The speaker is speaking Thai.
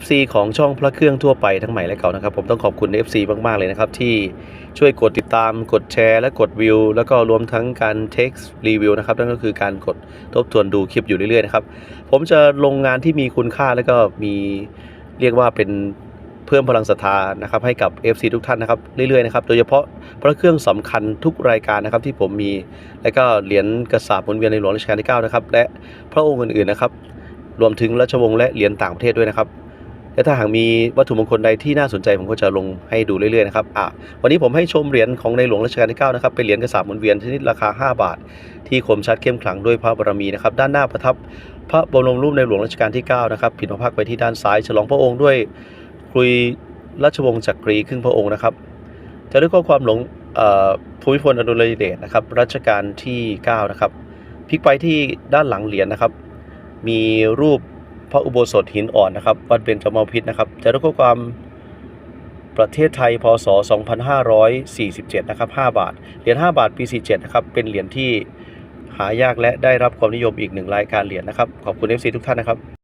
FC ของช่องพระเครื่องทั่วไปทั้งใหม่และเก่านะครับ ผมต้องขอบคุณ FC มาก ๆ เลยนะครับ ที่ช่วยกดติดตาม กดแชร์ และกดวิว แล้วก็รวมทั้งการเท็กซ์รีวิวนะครับ นั่นก็คือการกดทบทวนดูคลิปอยู่เรื่อย ๆ นะครับ ผมจะลงงานที่มีคุณค่าแล้วก็มีเรียกว่าเป็นเพิ่มพลังศรัทธานะครับให้กับ FC ทุกท่านนะครับเรื่อยๆนะครับโดยเฉพาะพระเครื่องสำคัญทุกรายการนะครับที่ผมมี แล้วก็เหรียญกระสาบหมุนเวียนในหลวงรัชกาลที่9นะครับและพระองค์อื่นๆนะครับรวมถึงราชวงศ์และเหรียญต่างประเทศด้วยนะครับ และถ้าหากมีวัตถุมงคลใดที่น่าสนใจผมก็จะลงให้ดูเรื่อยๆนะครับอะวันนี้ผมให้ชมเหรียญของในหลวงรัชกาลที่9นะครับเป็นเหรียญกระสาบหมุนเวียนชนิดราคา 5 บาท ที่คมชัดเข้มขลังด้วยพระบารมีนะครับด้านหน้าประทับพระบรมรูปในหลวงรัชกาลที่9นะครับผิดพระพักไปที่ด้านซ้ายฉลองพระองค์ด้วยคุยราชวงศ์จักรีครึ่งพระองค์นะครับจะด้วยข้อความหลวงภูมิพลอดุลยเดชนะครับรัชกาลที่ 9 นะครับพลิกไปที่ด้านหลังเหรียญนะครับ มีรูป พระอุโบสถหินอ่อนนะครับวัดเบญจมาพิษนะครับจะด้วยข้อความประเทศไทยพศ 2547 นะครับ 5 บาท เหรียญ 5 บาท ปี 47 นะครับ เป็นเหรียญที่หายากและได้รับความนิยมอีกหนึ่งรายการเหรียญนะครับ ขอบคุณ FC ทุกท่านนะครับ